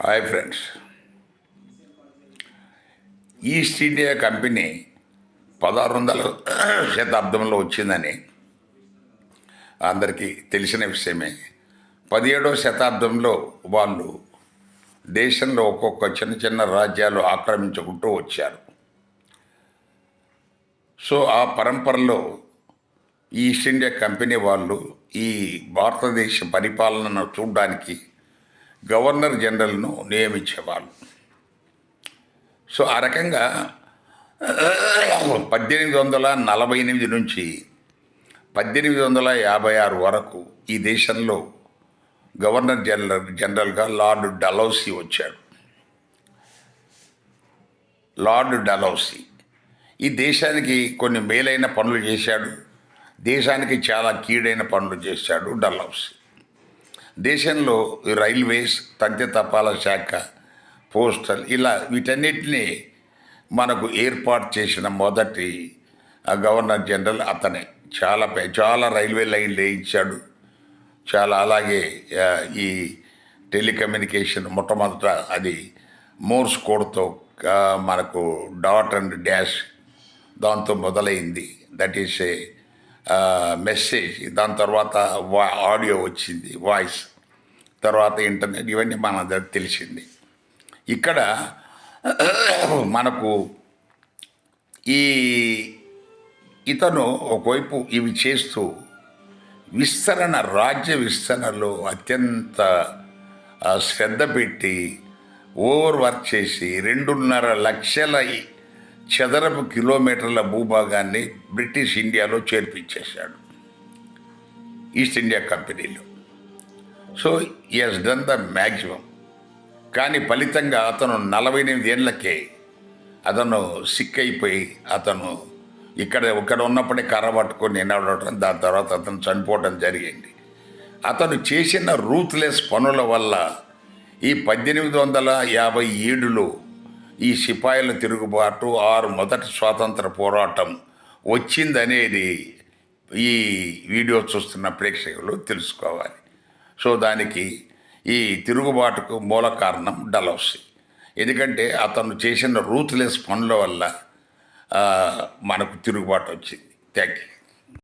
Hi friends East India Company పదహారు వందల శతాబ్దంలో వచ్చిందని అందరికీ తెలిసిన విషయమే. పదిహేడవ శతాబ్దంలో వాళ్ళు దేశంలో ఒక్కొక్క చిన్న చిన్న రాజ్యాలు ఆక్రమించుకుంటూ వచ్చారు. సో ఆ పరంపరలో ఈస్ట్ ఇండియా కంపెనీ వాళ్ళు ఈ భారతదేశ పరిపాలనను చూడడానికి గవర్నర్ జనరల్ను నియమించేవాళ్ళు. సో ఆ రకంగా పద్దెనిమిది వందల నలభై ఎనిమిది నుంచి పద్దెనిమిది వందల యాభై ఆరు వరకు ఈ దేశంలో గవర్నర్ జనరల్ జనరల్గా లార్డ్ డలౌసీ వచ్చాడు. లార్డ్ డలౌసీ ఈ దేశానికి కొన్ని మేలైన పనులు చేశాడు. దేశానికి చాలా కీడైన పనులు చేశాడు డల్హౌసీ దేశంలో రైల్వేస్ తంతి తపాలా శాఖ పోస్టల్ ఇలా వీటన్నిటినీ మనకు ఏర్పాటు చేసిన మొదటి గవర్నర్ జనరల్ అతనే. చాలా చాలా రైల్వే లైన్లు వేయించాడు. చాలా అలాగే ఈ టెలికమ్యూనికేషన్ మొట్టమొదట అది మోర్స్ కోడ్తో మనకు డాట్ అండ్ డాష్ దాంతో మొదలైంది. దట్ ఈస్ ఏ మెసేజ్ దాని తర్వాత వా ఆడియో వచ్చింది వాయిస్ తర్వాత ఇంటర్నెట్ ఇవన్నీ మన దగ్గర తెలిసింది. ఇక్కడ మనకు ఈ ఇతను ఒకవైపు ఇవి చేస్తూ విస్తరణ రాజ్య విస్తరణలో అత్యంత శ్రద్ధ పెట్టి ఓవర్ వర్క్ చేసి రెండున్నర లక్షల చదరపు కిలోమీటర్ల భూభాగాన్ని బ్రిటిష్ ఇండియాలో చేర్పించేశాడు. ఈస్ట్ ఇండియా కంపెనీలో. So has done the maximum కానీ ఫలితంగా అతను నలభై ఎనిమిది ఏళ్ళకే అతను సిక్ అయిపోయి అతను ఇక్కడ ఇక్కడ ఉన్నప్పుడే కర్ర పట్టుకొని నిలబడటం దాని తర్వాత అతను చనిపోవడం జరిగింది. అతను చేసిన రూత్లెస్ పనుల వల్ల ఈ పద్దెనిమిది వందల యాభై ఏడులో ఈ సిపాయిల తిరుగుబాటు ఆరు మొదటి స్వాతంత్ర పోరాటం వచ్చిందనేది ఈ వీడియో చూస్తున్న ప్రేక్షకులు తెలుసుకోవాలి. సో దానికి ఈ తిరుగుబాటుకు మూల కారణం డలౌసి. ఎందుకంటే అతను చేసిన రూత్లెస్ పనుల వల్ల మనకు తిరుగుబాటు వచ్చింది. Thank you